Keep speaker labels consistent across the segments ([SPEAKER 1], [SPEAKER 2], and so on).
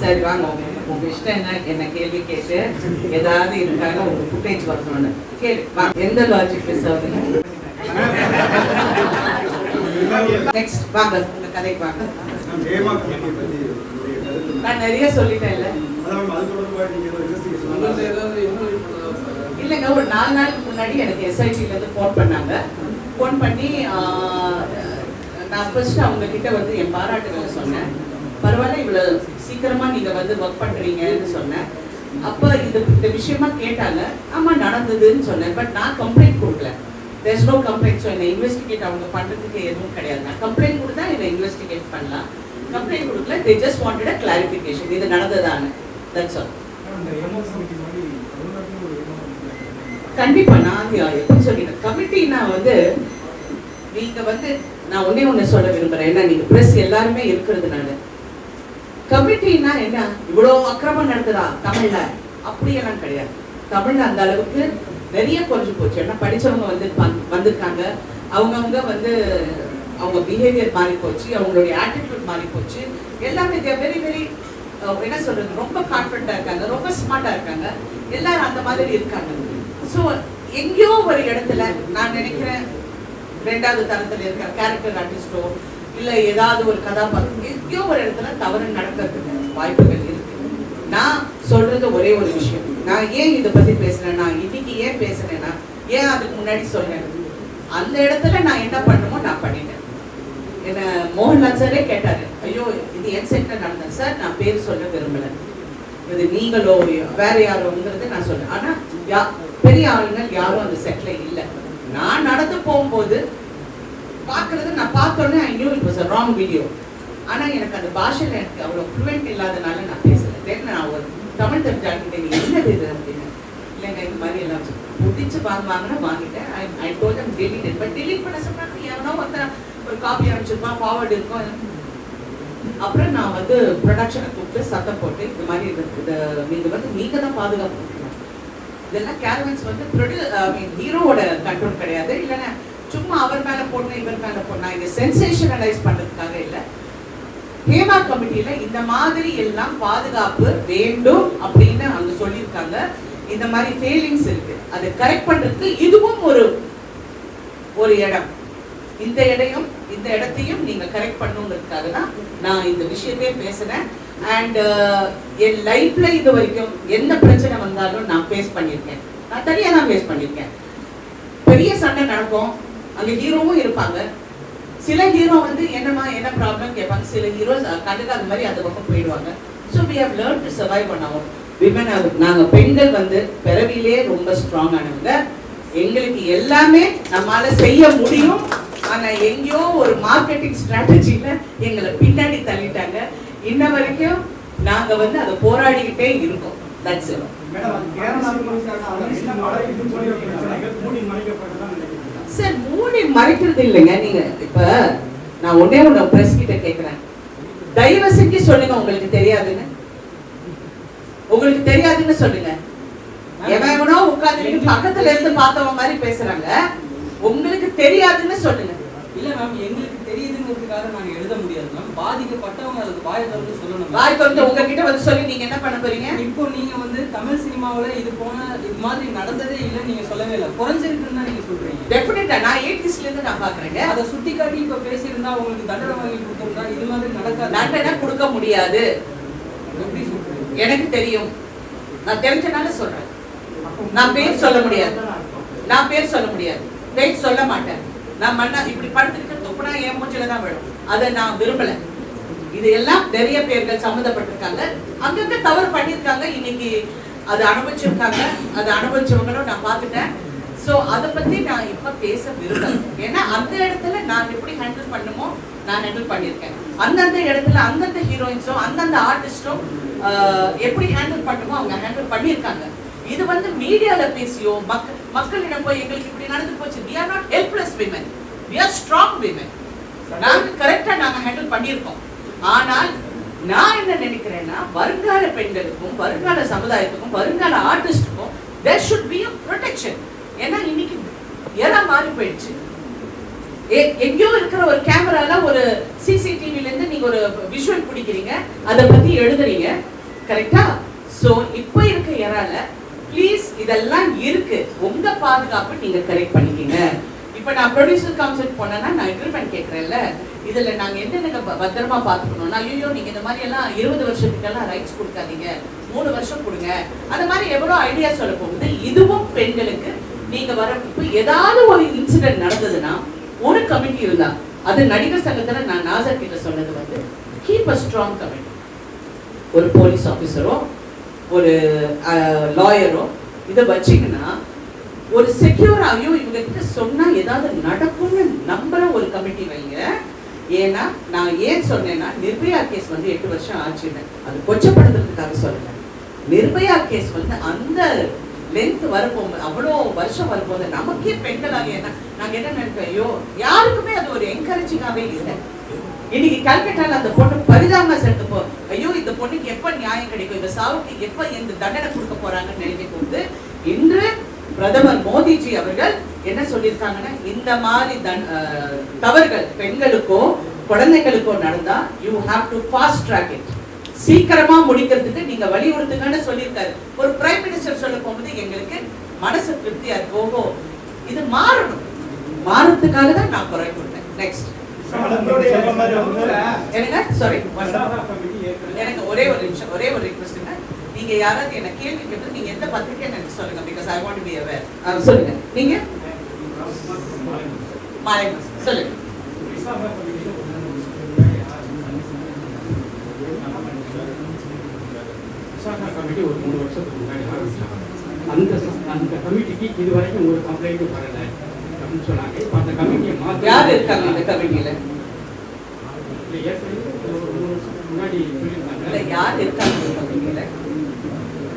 [SPEAKER 1] சரி வாங்க உங்க இஷ்டம் என்ன? என்ன கேள்வி கேட்டு ஏதாவது இருக்காங்க உங்க ஃபுட்டேஜ் வரணும்னு கேள்வி எந்த லாஜிக் மிஸ் ஆகுது நெக்ஸ்ட் வாங்க உங்க கதைக்கு வாங்க. நான் நிறைய
[SPEAKER 2] சொல்லிட்டேன் இல்ல?
[SPEAKER 1] இல்லைங்க ஒரு நாலு நாளுக்கு முன்னாடி எனக்கு எஸ்ஐடில இருந்து ஃபோன் பண்ணாங்க. ஃபோன் பண்ணி ஆஹ், நான் ஃபர்ஸ்ட் அவங்க கிட்ட வந்து என் பாராட்டுகளை சொன்னேன். பரவாயில்ல இவ்வளவு சீக்கிரமா நீங்க வந்து ஒர்க் பண்றீங்கன்னு சொன்னேன். அப்ப இது இந்த விஷயமா கேட்டாங்க. ஆமா நடந்ததுன்னு சொன்னேன். பட் நான் கம்ப்ளைண்ட் கொடுக்கல. தேர்ஸ் நோ கம்ப்ளைண்ட் ஸோ என்னை இன்வெஸ்டிகேட் அவங்க பண்றதுக்கு எதுவும் கிடையாது. நான் கம்ப்ளைண்ட் கொடுத்தா என்னை இன்வெஸ்டிகேட் பண்ணலாம். கம்ப்ளைண்ட் கொடுக்கல. They just wanted a clarification இது நடந்ததான்னு. தட்ஸ் ஆல்
[SPEAKER 3] அந்த எம்ஓ கமிட்டி மாதிரி தமிழ்நாட்டில் ஒரு எம்ஓ கமிட்டி
[SPEAKER 1] கண்டிப்பா நான் எப்படி சொல்லிட்டேன் கமிட்டினா வந்து நீங்க வந்து நான் ஒண்ணே ஒண்ணு சொல்ல விரும்புறேன். ஏன்னா நீங்க பிரஸ் எல்லாருமே இருக்கிறதுனால. கமிட்டினா என்ன? இவ்வளோ அக்கிரமம் நடத்துதா தமிழ்ல? அப்படியெல்லாம் கிடையாது. தமிழ்ல அந்த அளவுக்கு நிறைய குறைஞ்சு போச்சு. ஏன்னா படிச்சவங்க வந்து வந்திருக்காங்க. அவங்கவுங்க வந்து அவங்க பிஹேவியர் மாறி போச்சு. அவங்களுடைய ஆட்டிடியூட் மாறி போச்சு. எல்லாமே வெரி வெரி என்ன சொல்றது? ரொம்ப கான்ஃபிடண்டா இருக்காங்க. ரொம்ப ஸ்மார்ட்டா இருக்காங்க. எல்லாரும் அந்த மாதிரி இருக்காங்க. ஸோ எங்கேயோ ஒரு இடத்துல நான் நினைக்கிறேன் ரெண்டாவது தரத்தில் இருக்கிற கேரக்டர் ஆர்டிஸ்டோ இல்ல ஏதாவது ஒரு கதாபாத்திரம் எங்கேயோ ஒரு இடத்துல தவறு நடக்கிறதுக்கு வாய்ப்புகள் இருக்கு. நான் சொல்றது ஒரே ஒரு விஷயம். நான் ஏன் இதை பத்தி பேசுறேன்னா இன்னைக்கு ஏன் பேசுறேன்னா ஏன் அதுக்கு முன்னாடி சொன்னேன் அந்த இடத்துல நான் என்ன பண்ணணுமோ நான் பண்ணிட்டேன். என்ன மோகன்லால் சாரே கேட்டாரு. ஐயோ இது என் சென்டர் நடந்தது. சார் நான் பேர் சொல்ல விரும்பல. இது நீங்களோ வேற யாரோங்கிறது நான் சொல்றேன். ஆனா யா- பெரிய ஆளுங்கள் யாரும் அந்த செட்ல இல்ல. நான் நடந்து போகும்போது பார்க்கறது நான் பார்த்தோன்னே I knew it was a wrong video ஆனால் எனக்கு அந்த பாஷையில எனக்கு அவ்வளோ ஃப்ளூவெண்ட் இல்லாதனால நான் பேசலை. தென் நான் ஒரு தமிழ் தெரிஞ்சாக்கிட்டேன். நீ என்னது இது அப்படின்னு. இல்லைங்க இது மாதிரி எல்லாம் முடிச்சு வாங்குவாங்கன்னா வாங்கிட்டேன். I I told them delete but delete பண்ண சொன்னாங்க. எவனோ ஒருத்தர் ஒரு காப்பி அனுப்பிச்சிருப்பான் ஃபார்வர்டு இருக்கும். அப்புறம் நான் வந்து ப்ரொடக்ஷனை கூப்பிட்டு சத்தம் போட்டு இந்த மாதிரி இது இதை நீங்கள் வந்து நீங்கள் தான் பாதுகாப்பு இதெல்லாம் கேரவன்ஸ் வந்து ப்ரொடியூ ஐ மீன் ஹீரோவோட கண்ட்ரோல் கிடையாது. இல்லைன்னா சும்மா அவர் மேல போடணும் இவர் மேல போடணும். இது சென்சேஷனலைஸ் பண்றதுக்காக இல்லை. ஹேமா கமிட்டியில இந்த மாதிரி எல்லாம் பாதுகாப்பு வேண்டும் அப்படின்னு அங்க சொல்லியிருக்காங்க. இந்த மாதிரி ஃபெயிலிங்ஸ் இருக்கு. அதை கரெக்ட் பண்றதுக்கு இதுவும் ஒரு ஒரு இடம். இந்த இடையும் இந்த இடத்தையும் நீங்க கரெக்ட் பண்ணுங்கிறதுக்காக தான் நான் இந்த விஷயத்தையே பேசுறேன். அண்ட் uh, என் லைஃப்ல இது வரைக்கும் எந்த பிரச்சனை வந்தாலும் நான் ஃபேஸ் பண்ணியிருக்கேன். நான் தனியாக தான் ஃபேஸ் பண்ணியிருக்கேன். பெரிய சண்டை நடக்கும். அங்க ஹீரோவும் இருப்பாங்க. சில ஹீரோ வந்து என்னமா என்ன ப்ராப்ளம் கேட்பாங்க. சில ஹீரோஸ் கண்டுக்காத மாதிரி அந்த பக்கம் போயிடுவாங்க. So we have learn to survive பண்ண ஆகும் விமன் நாங்க பெண்கள் வந்து பிறவிலே ரொம்ப ஸ்ட்ராங் ஆனவங்க. எங்களுக்கு எல்லாமே நம்மால செய்ய முடியும். ஆனா எங்கேயோ ஒரு மார்க்கெட்டிங் ஸ்ட்ராட்டஜியில் எங்களை பின்னாடி தள்ளிட்டாங்க. இன்ன வரைக்கும் நாங்க வந்து அதை போராடிக்கிட்டே இருக்கோம். தட்ஸ் இட்
[SPEAKER 3] மேடம் கேரளா என்ன படம் இதுன்னு சொல்லி ஒரு பிரச்சனைகள் மூடி மறைக்கப்பட்டதான் நினைக்கிறேன்
[SPEAKER 1] சார் மூடி மறைக்கிறது இல்லைங்க நீங்க இப்ப நான் ஒன்னே ஒண்ணு பிரஸ் கிட்ட கேக்குறேன். தயவு செஞ்சு சொல்லுங்க உங்களுக்கு தெரியாதுன்னு. உங்களுக்கு தெரியாதுன்னு சொல்லுங்க. எவனோ உட்கார்ந்து பக்கத்துல இருந்து பார்த்தவங்க மாதிரி பேசுறாங்க. உங்களுக்கு தெரியாதுன்னு சொல்லுங்க.
[SPEAKER 4] இல்ல மேம் எங்களுக்கு தெரியுதுங்கிறதுக்காக நாங்க எழுத முடியாது மேம் பாதிக்கப்பட்டவங்க அதுக்கு வாயை திறந்து சொல்லணும்.
[SPEAKER 1] வாய் வந்து உங்ககிட்ட வந்து சொல்லி நீங்க என்ன பண்ண போறீங்க?
[SPEAKER 4] இப்போ நீங்க வந்து தமிழ் சினிமாவுல இது போன இது மாதிரி நடந்ததே இல்லை நீங்க சொல்லவே இல்லை. குறைஞ்சிருக்குன்னு தான் நீங்க சொல்றீங்க.
[SPEAKER 1] டெஃபினட்டா நான் எயிட்டிஸ்ல இருந்து நான் பாக்குறேங்க.
[SPEAKER 4] அதை சுட்டி காட்டி இப்ப பேசியிருந்தா உங்களுக்கு தண்டனை வாங்கி கொடுத்திருந்தா இது மாதிரி நடக்காது.
[SPEAKER 1] தண்டனை கொடுக்க முடியாது.
[SPEAKER 4] எப்படி சொல்றீங்க?
[SPEAKER 1] எனக்கு தெரியும். நான் தெரிஞ்சனால சொல்றேன். நான் பேர் சொல்ல முடியாது. நான் பேர் சொல்ல முடியாது. பேர் சொல்ல மாட்டேன். நான் மண்ணா இப்படி படுத்துக்கிட்டு துப்புனா என் மூஞ்சில தான் விழும். அதை நான் விரும்பல. இது எல்லாம் நிறைய பேர்கள் சம்மந்தப்பட்டிருக்காங்க. அங்கங்க தவறு பண்ணியிருக்காங்க. இன்னைக்கு அது அனுபவிச்சிருக்காங்க. அது அனுபவிச்சவங்களும் நான் பார்த்துட்டேன். ஸோ அதை பத்தி நான் இப்ப பேச விரும்பல. ஏன்னா அந்த இடத்துல நான் எப்படி ஹேண்டில் பண்ணுமோ நான் ஹேண்டில் பண்ணியிருக்கேன். அந்தந்த இடத்துல அந்தந்த ஹீரோயின்ஸோ அந்தந்த ஆர்டிஸ்டும் எப்படி ஹேண்டில் பண்ணுமோ அவங்க ஹேண்டில் பண்ணியிருக்காங்க. இது வந்து மீடியால பேசியோ மக்கள் மக்களிடம் போய் எங்களுக்கு இப்படி நடந்து போச்சு. We are not helpless women we are strong women நாங்க கரெக்டா நாங்க ஹேண்டில் பண்ணியிருக்கோம். ஆனால் நான் என்ன நினைக்கிறேன்னா வருங்கால பெண்களுக்கும் வருங்கால சமுதாயத்துக்கும் வருங்கால ஆர்டிஸ்டுக்கும் there should be a protection ஏன்னா இன்னைக்கு எரா மாறி போயிடுச்சு. எ- எங்கேயோ இருக்கிற ஒரு கேமரால ஒரு சிசிடிவில இருந்து நீங்க ஒரு விஷுவல் பிடிக்கிறீங்க அதை பத்தி எழுதுறீங்க. கரெக்டா சோ இப்போ இருக்க எறால ப்ளீஸ் இதெல்லாம் இருக்கு. உங்க பாதுகாப்பு நீங்க கரெக்ட் பண்ணிக்கங்க. இப்போ நான் ப்ரொடியூசர் கான்செப்ட் போனேன்னா நான் எக்ரிமெண்ட் கேட்குறேன்ல இதுல நாங்க என்னென்ன ப- பத்திரமா பாத்துக்கணும்னா ஐயோ நீங்க இந்த மாதிரி எல்லாம் இருபது வருஷத்துக்கெல்லாம் ரைட்ஸ் கொடுக்காதீங்க. மூணு வருஷம் கொடுங்க. அந்த மாதிரி எவ்வளவு ஐடியா சொல்ல போகுது. இதுவும் பெண்களுக்கு நீங்க வர இப்போ ஏதாவது ஒரு இன்சிடென்ட் நடந்ததுன்னா ஒரு கமிட்டி இருந்தா அது நடிகர் சங்கத்துல நான் நாசர் கிட்ட சொன்னது வந்து கீப் அ ஸ்ட்ராங் கமிட்டி ஒரு போலீஸ் ஆஃபீஸரோ ஒரு லாயரோ இதை வச்சிங்கன்னா ஒரு செக்யூராகையும் இவங்க கிட்ட சொன்னால் ஏதாவது நடக்கும்னு நம்புற ஒரு கமிட்டி வைங்க. ஏன்னா நான் ஏன் சொன்னேன்னா நிர்பயா கேஸ் வந்து எட்டு வருஷம் ஆச்சுன்னு. அது கொச்சப்படுத்துறதுக்காக சொல்கிறேன் நிர்பயா கேஸ் வந்து அந்த லென்த் வரும்போது அவ்வளோ வருஷம் வரும்போது நமக்கே பெண்களாக என்ன நாங்கள் என்ன நினைப்போம்? ஐயோ யாருக்குமே அது ஒரு என்கரேஜிங்காகவே இல்லை. இன்னைக்கு கல்கட்டால அந்த பொண்ணு பரிதாபமா செத்து போ ஐயோ இந்த பொண்ணுக்கு எப்ப நியாயம் கிடைக்கும்? இந்த சாவுக்கு எப்ப இந்த தண்டனை கொடுக்க போறாங்கன்னு நினைக்கும் போது இன்று பிரதமர் மோடிஜி அவர்கள் என்ன சொல்லியிருக்காங்கன்னா இந்த மாதிரி தன்- தவறுகள் பெண்களுக்கோ குழந்தைகளுக்கோ நடந்தா you have to fast track it சீக்கிரமா முடிக்கிறதுக்கு நீங்க வலியுறுத்துங்கன்னு சொல்லியிருக்காரு. ஒரு பிரைம் மினிஸ்டர் சொல்ல போகும்போது எங்களுக்கு மனசு திருப்தியா இருக்கு ஓஹோ இது மாறணும். மாறதுக்காக தான் நான் குறை கொடுத்தேன். நெக்ஸ்ட் எனக்கு சாரி எனக்கு ஒரே ஒரு நிமிஷம் ஒரே ஒரு ரிக்வெஸ்ட்டுங்க நீங்க யாராவது என்ன கேள்வி கேட்டு நீங்க எந்த பத்திரிக்கை எனக்கு சொல்லுங்க because I want be aware சொல்லுங்க. நீங்க? மாலை சொல்லுங்க.
[SPEAKER 3] கமிட்டி ஒரு மூணு வருஷத்துக்கு முன்னாடி ஆரம்பிச்சாங்க அந்த அந்த கமிட்டிக்கு இது வரைக்கும் ஒரு கம்ப்ளைண்ட்டும் வரலை. அப்படின்னு சொன்னாங்க. இப்போ அந்த கமிட்டியை மாத்தி
[SPEAKER 1] யார் இருக்காங்க கமிட்டியில
[SPEAKER 3] ஒரு முன்னாடி சொல்லியிருந்தாங்க.
[SPEAKER 1] யார் இருக்காங்க இந்த கமிட்டியில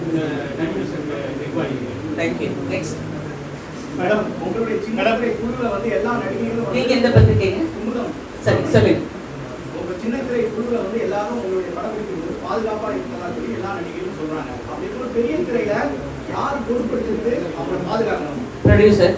[SPEAKER 3] இந்த நடிகர் சங்க நிர்வாகிகள்.
[SPEAKER 1] தேங்க்யூ நெக்ஸ்ட்
[SPEAKER 2] மேடம் உங்களுடைய சின்னத்திரை குழுல வந்து எல்லா நடிகைகளும்
[SPEAKER 1] நீங்க
[SPEAKER 2] வந்து
[SPEAKER 1] எந்த பத்திரிக்கைங்க
[SPEAKER 2] குமுதம்.
[SPEAKER 1] சரி சொல்லுங்க.
[SPEAKER 2] உங்க சின்னத்திரை குழுல வந்து எல்லாரும் உங்களுடைய படப்பிடிக்கும் போது பாதுகாப்பா இருக்கிறதா சொல்லி எல்லா நடிகைகளும் சொல்றாங்க. அப்படி இருக்கிற பெரிய திரையில யார் பொறுப்படுத்திட்டு அவங்களை பாதுகாக்கணும்?
[SPEAKER 1] ப்ரொடியூசர்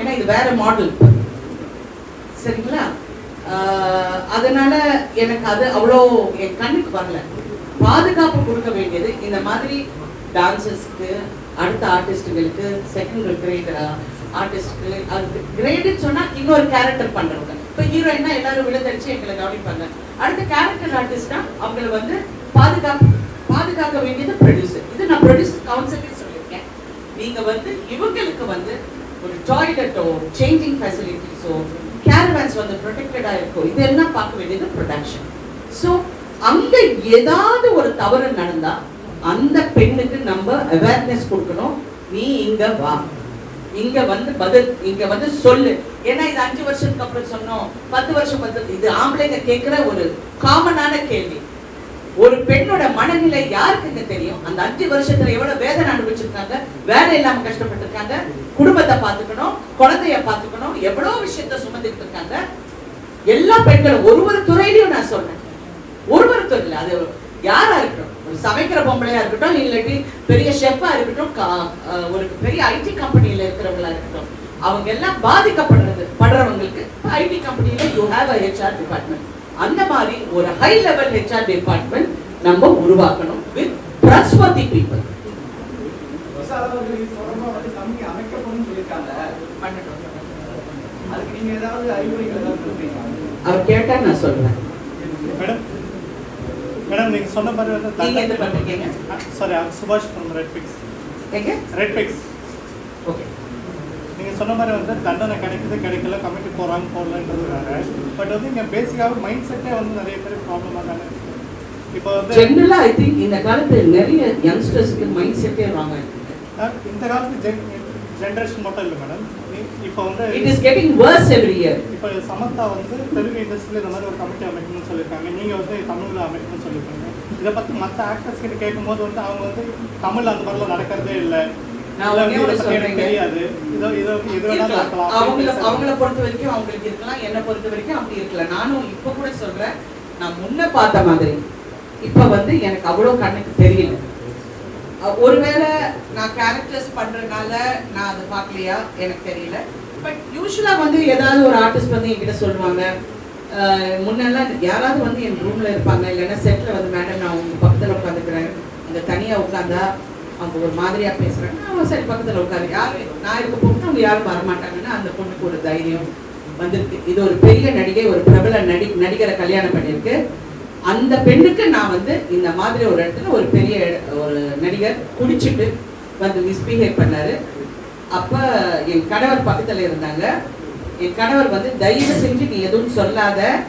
[SPEAKER 1] ஏன்னா இது வேற மாடல் சரிங்களா? ஆஹ் அதனால எனக்கு அது அவ்வளோ என் கண்ணுக்கு வரல. பாதுகாப்பு கொடுக்க வேண்டியது இந்த மாதிரி டான்சர்ஸ்க்கு அடுத்த ஆர்டிஸ்டுகளுக்கு செகண்ட் கிரேட் ஆர்டிஸ்ட்க்கு அது கிரேடுன்னு சொன்னால் இன்னொரு கேரக்டர் பண்றவங்க. இப்போ ஹீரோயினா எல்லாரும் விழுந்தடிச்சு எங்களை கவனிப்பாங்க. அடுத்த கேரக்டர் ஆர்டிஸ்ட்னா அவங்கள வந்து பாதுகாப்பு பாதுகாக்க வேண்டியது ப்ரொடியூசர் இது நான் ப்ரொடியூசர் கவுன்சிலே சொல்லியிருக்கேன். நீங்க வந்து இவங்களுக்கு வந்து ஒரு டாய்லெட்டோ சேஞ்சிங் ஃபெசிலிட்டிஸோ கேரவேன்ஸ் வந்து ப்ரொடெக்டடாக இருக்கோ இதெல்லாம் பார்க்க வேண்டியது ப்ரொடக்ஷன் ஸோ அங்க ஏதாவது ஒரு தவறு நடந்தா அந்த பெண்ணுக்கு நம்ம அவேர்னஸ் கொடுக்கணும். நீ இங்க வா. இங்க வந்து பதில் இங்க வந்து சொல்லு. ஏன்னா இது அஞ்சு வருஷத்துக்கு அப்புறம் சொன்னோம். பத்து வருஷம் பத்து இது ஆம்பளைங்க கேட்கிற ஒரு காமனான கேள்வி. ஒரு பெண்ணோட மனநிலை யாருக்குங்க தெரியும்? அந்த அஞ்சு வருஷத்துல எவ்வளவு வேதனை அனுபவிச்சிருக்காங்க? வேலை இல்லாம கஷ்டப்பட்டிருக்காங்க? குடும்பத்தை பாத்துக்கணும் குழந்தைய பாத்துக்கணும் எவ்வளவு விஷயத்த சுமந்துட்டு இருக்காங்க எல்லா பெண்களும் ஒரு ஒரு துறையிலையும் நான் சொல்றேன் ஒரு ஒரு துறையில அது யாரா இருக்கட்டும்? ஒரு சமைக்கிற பொம்பளையா இருக்கட்டும் இல்லாட்டி பெரிய ஷெஃபா இருக்கட்டும் கா- ஒரு பெரிய ஐடி கம்பெனில இருக்கிறவங்களா இருக்கட்டும். அவங்க எல்லாம் பாதிக்கப்படுறது படுறவங்களுக்கு ஐடி கம்பெனில you have a HR department அந்த மாதிரி ஒரு ஹை லெவல் ஹெச்ஆர் டிபார்ட்மெண்ட் நம்ம உருவாக்கணும் வித் ட்ரஸ்ட்வர்தி பீப்புள் அவர் கேட்டா நான் சொல்றேன்.
[SPEAKER 5] மேடம் மேடம் நீங்க சொன்ன மாதிரி வந்து
[SPEAKER 1] நீங்க எந்த பண்றீங்க?
[SPEAKER 5] Sorry Subash from Red Pix
[SPEAKER 1] எங்க?
[SPEAKER 5] ரெட் பிக்ஸ்
[SPEAKER 1] ஓகே
[SPEAKER 5] சொன்ன மாதிரி வந்து தண்டனை கிடைக்குது கிடைக்கல கமிட்டி போறாங்க போடலன்றது வேற பட் வந்து இங்க பேசிக்காக மைண்ட் செட்டே வந்து நிறைய பேர் ப்ராப்ளமாக தானே இப்போ வந்து
[SPEAKER 1] ஜென்ரலா ஐ திங்க் இந்த காலத்துல நிறைய யங்ஸ்டர்ஸ்க்கு மைண்ட் செட்டே
[SPEAKER 5] அஹ், இந்த காலத்து ஜென் ஜென்ரேஷன் மட்டும் இல்லை மேடம் இப்போ வந்து
[SPEAKER 1] it is getting worse every year
[SPEAKER 5] இப்போ சமந்தா வந்து தெலுங்கு இண்டஸ்ட்ரியில் இந்த மாதிரி ஒரு கமிட்டி அமைக்கணும்னு சொல்லியிருக்காங்க. நீங்கள் வந்து தமிழில் அமைக்கணும்னு சொல்லியிருக்காங்க. இதை பற்றி மற்ற ஆக்டர்ஸ் கிட்ட கேட்கும்போது வந்து அவங்க வந்து தமிழ் அந்த மாதிரிலாம் நடக்கிறதே இல்லை.
[SPEAKER 1] நான் சொல்றேங்க. அவங்கள பொறுத்த வரைக்கும் அவங்களுக்கு இருக்கலாம் என்னை பொறுத்த வரைக்கும் அப்படி நானும் இப்ப கூட சொல்றேன் நான் முன்ன பார்த்த மாதிரி. இப்ப வந்து எனக்கு அவ்வளவு கண்ணுக்கு தெரியல. ஒருவேளை நான் கேரக்டர்ஸ் பண்றதுனால நான் அதை பார்க்கலையா? எனக்கு தெரியல. பட் யூஸ்வலா வந்து ஏதாவது ஒரு ஆர்டிஸ்ட் வந்து என்கிட்ட சொல்லுவாங்க. முன்னெல்லாம் யாராவது வந்து என் ரூம்ல இருப்பாங்க இல்லைன்னா செட்ல வந்து மேடம் நான் உங்க பக்கத்துல உட்காந்துக்கிறேன் இந்த தனியா உட்காந்தா அவங்க ஒரு மாதிரியாக பேசுறாங்க அவன் சரி பக்கத்தில் உட்காரு. யார்? நான் இருக்க போகணும் அவங்க யாரும் வரமாட்டாங்கன்னா அந்த பொண்ணுக்கு ஒரு தைரியம் வந்திருக்கு. இது ஒரு பெரிய நடிகை ஒரு பிரபல நடி நடிகரை கல்யாணம் பண்ணியிருக்கு. அந்த பெண்ணுக்கு நான் வந்து இந்த மாதிரி ஒரு இடத்துல ஒரு பெரிய ஒரு நடிகர் குடிச்சிட்டு வந்து மிஸ்பிஹேவ் பண்ணார். அப்போ என் கணவர் பக்கத்தில் இருந்தாங்க. என் கணவர் வந்து தயவு செஞ்சு நீ எதுவும் சொல்லாத.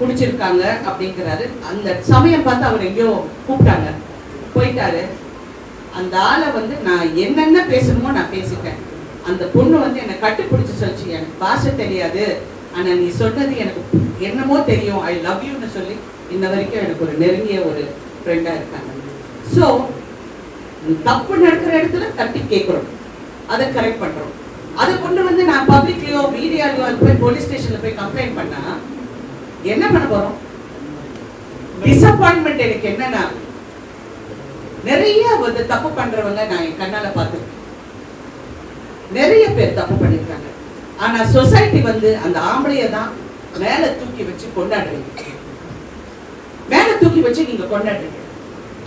[SPEAKER 1] குடிச்சிருக்காங்க. அப்படிங்கிறாரு. அந்த சமயம் பார்த்து அவர் எங்கேயோ கூப்பிட்டாங்க. போயிட்டாரு. அந்த ஆளை வந்து நான் என்னென்ன பேசணுமோ நான் பேசிட்டேன் அந்த பொண்ணு வந்து என்னை கட்டுப்பிடிச்சு சொல்லிச்சு எனக்கு பாஷை தெரியாது. ஆனால் நீ சொன்னது எனக்கு என்னமோ தெரியும். ஐ லவ் யூன்னு சொல்லி இன்ன வரைக்கும் எனக்கு ஒரு நெருங்கிய ஒரு ஃப்ரெண்டாக இருக்காங்க. ஸோ தப்பு நடக்கிற இடத்துல தட்டி கேட்குறோம் அதை கரெக்ட் பண்ணுறோம் அதை கொண்டு வந்து நான் பப்ளிக்லேயோ மீடியாலையோ அது போய் போலீஸ் ஸ்டேஷனில் போய் கம்ப்ளைண்ட் பண்ணா என்ன பண்ண போகிறோம் டிசப்பாயின்மெண்ட் எனக்கு என்னன்னா நிறைய வந்து தப்பு பண்றவங்க நான் என் கண்ணால பார்த்துருக்கேன். நிறைய பேர் தப்பு பண்ணிருக்காங்க. ஆனா சொசைட்டி வந்து அந்த ஆம்பளைய தான் மேல தூக்கி வச்சு கொண்டாடுறீங்க. மேல தூக்கி வச்சு நீங்க கொண்டாடுறீங்க.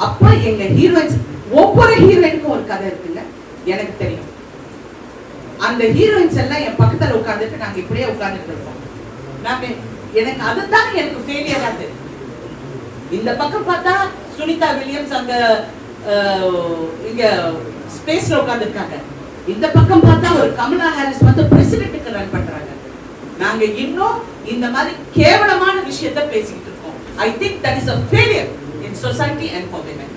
[SPEAKER 1] அப்ப எங்க ஹீரோயின்ஸ் ஒவ்வொரு ஹீரோயினுக்கும் ஒரு கதை இருக்குங்க எனக்கு தெரியும். அந்த ஹீரோயின்ஸ் எல்லாம் என் பக்கத்துல உட்கார்ந்துட்டு நாங்க இப்படியே உட்கார்ந்துட்டு இருக்கோம் நாங்க எனக்கு அதுதான் எனக்கு ஃபெயிலியரா தெரியும். இந்த பக்கம் பார்த்தா சுனிதா வில்லியம்ஸ் அந்த இங்க ஸ்பேஸ்ல உட்கார்ந்துருக்காங்க. இந்த பக்கம் பார்த்தா ஒரு கமலா ஹாரிஸ் வந்து பிரசிடென்ட்டுக்கு ரன் பண்றாங்க. நாங்க இன்னும் இந்த மாதிரி கேவலமான விஷயத்த பேசிக்கிட்டு இருக்கோம். I think that is a failure in society and for women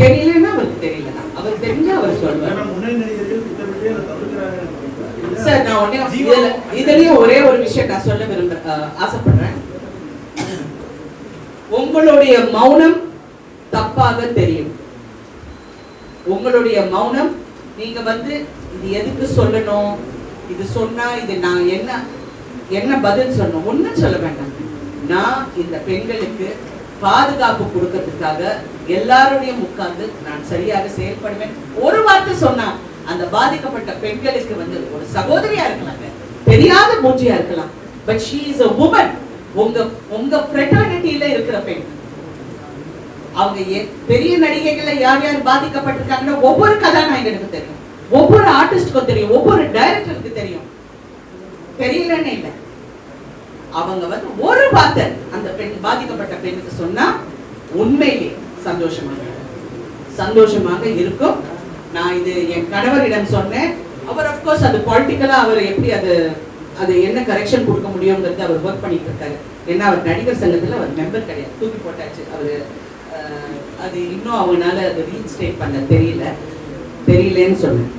[SPEAKER 1] தெரியலன்னா அவருக்கு தெரியலனா அவர் தெரிஞ்சா அவர் சொல்வார்
[SPEAKER 2] ஆனா முன்னணி நடிகர்கள் திட்டமிட்டு அதை தவிர்க்கிறாங்க
[SPEAKER 1] சார் நான் உடனே இதுல இதுலயும் ஒரே ஒரு விஷயம் நான் சொல்ல விரும்ப ஆசைப்படுறேன். உங்களுடைய மௌனம் தப்பாக தெரியும். உங்களுடைய மௌனம் நீங்க வந்து இது எதுக்கு சொல்லணும்? இது சொன்னா இது நான் என்ன என்ன பதில் சொல்லணும்? ஒண்ணும் சொல்ல வேண்டாம். நான் இந்த பெண்களுக்கு பாதுகாப்பு கொடுக்கறதுக்காக எல்லாரோடையும் உட்கார்ந்து நான் சரியாக செயல்படுவேன். ஒரு வார்த்தை சொன்னா அந்த பாதிக்கப்பட்ட பெண்களுக்கு வந்து ஒரு சகோதரியா இருக்கலாங்க தெரியாத மூஞ்சியா இருக்கலாம். But she is a woman உங்க உங்க ஃப்ரெட்டர்னிட்டியில இருக்கிற பெண். அவங்க பெரிய நடிகைகள்ல யார் யார் பாதிக்கப்பட்டிருக்காங்கன்னா ஒவ்வொரு கதாநாயகனுக்கும் தெரியும். ஒவ்வொரு ஆர்டிஸ்டுக்கும் தெரியும். ஒவ்வொரு டைரக்டருக்கு தெரியும். தெரியலன்னு இல்லை. அவங்க வந்து ஒரு வார்த்தை அந்த பெண் பாதிக்கப்பட்ட பெண்ணுக்கு சொன்னா உண்மையிலே சந்தோஷமாக சந்தோஷமாக இருக்கும். நான் இது என் கணவரிடம் சொன்னேன். அவர் அஃப்கோர்ஸ் அது பாலிட்டிக்கலாக அவர் எப்படி அது அது என்ன கரெக்ஷன் கொடுக்க முடியுங்கிறது அவர் ஒர்க் பண்ணிட்டு இருக்காரு. ஏன்னா அவர் நடிகர் சங்கத்தில் அவர் மெம்பர் கிடையாது. தூக்கி போட்டாச்சு. அவர் அது இன்னும் அவங்களால அது ரீஇன்ஸ்டேட் பண்ண தெரியல. தெரியலன்னு சொன்னேன்.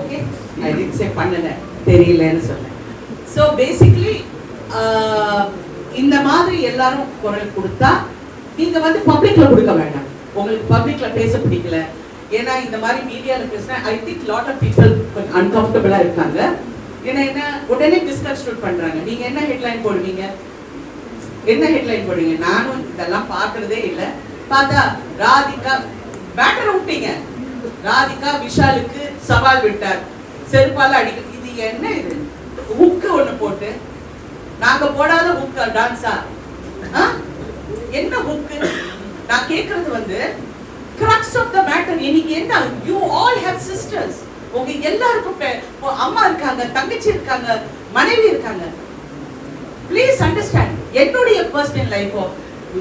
[SPEAKER 1] ஓகே ஐ டிட் சே பண்ணல. தெரியலன்னு சொன்னேன். ஸோ பேசிக்லி இந்த மாதிரி எல்லாரும் குரல் கொடுத்தா நீங்க வந்து பப்ளிக்ல கொடுக்க வேண்டாம். உங்களுக்கு பப்ளிக்ல பேச பிடிக்கல. ஏன்னா இந்த மாதிரி மீடியாவில் பேசினா I think lot of people அன்கம்ஃபர்டபுளா இருக்காங்க. ஏன்னா என்ன உடனே டிஸ்கன்ஸ்ட்ரூட் பண்றாங்க. நீங்க என்ன ஹெட்லைன் போடுவீங்க? என்ன ஹெட்லைன் போடுவீங்க? நானும் இதெல்லாம் பார்க்கறதே இல்லை. பார்த்தா ராதிகா பேட்டர் விட்டீங்க ராதிகா விஷாலுக்கு சவால் விட்டார். செருப்பால அடிக்க இது என்ன இது? ஹுக்கு ஒண்ணு போட்டு நாங்க போடாத ஹுக்கு டான்ஸா என்ன ஹுக்கு நான் கேக்குறது வந்து கிரக்ஸ் ஆஃப் த மேட்டர் இன்னைக்கு என்ன? யூ ஆல் ஹேவ் சிஸ்டர்ஸ் உங்க எல்லாருக்கும் அம்மா இருக்காங்க தங்கச்சி இருக்காங்க மனைவி இருக்காங்க. ப்ளீஸ் அண்டர்ஸ்டாண்ட் என்னுடைய பர்சனல் லைஃபோ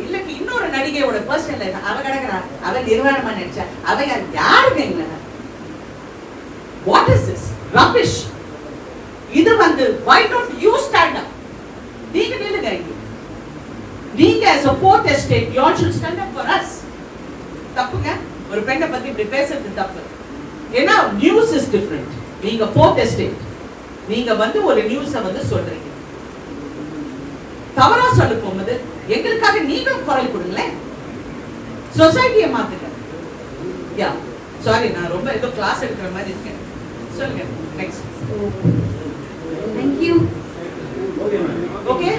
[SPEAKER 1] இல்லக்கு இன்னொரு நடிகையோட பர்சனல் லைஃப் அவ கிடக்குறா அவ நிர்வாணமா நினைச்சா அவ யாருங்க இல்ல? வாட் இஸ் திஸ் ரபிஷ் இது வந்து why don't you stand up நீங்க நில்லுங்க நீங்க as a fourth estate you all should stand up for us. தப்புங்க? ஒரு பெண்ணை பத்தி இப்படி பேசுறது தப்பு. ஏன்னா நியூஸ் இஸ் டிஃப்ரெண்ட் நீங்க ஃபோர்த் எஸ்டேட் நீங்க வந்து ஒரு நியூஸ வந்து சொல்றீங்க. தவறா சொல்ல போகும்போது எங்களுக்காக நீங்களும் குரல் கொடுங்களேன். சொசைட்டியை மாத்துங்க. யா சாரி நான் ரொம்ப ஏதோ கிளாஸ் எடுக்கிற மாதிரி இருக்கேன். சொல்லுங்க நெக்ஸ்ட்
[SPEAKER 6] you.
[SPEAKER 1] ஓகே.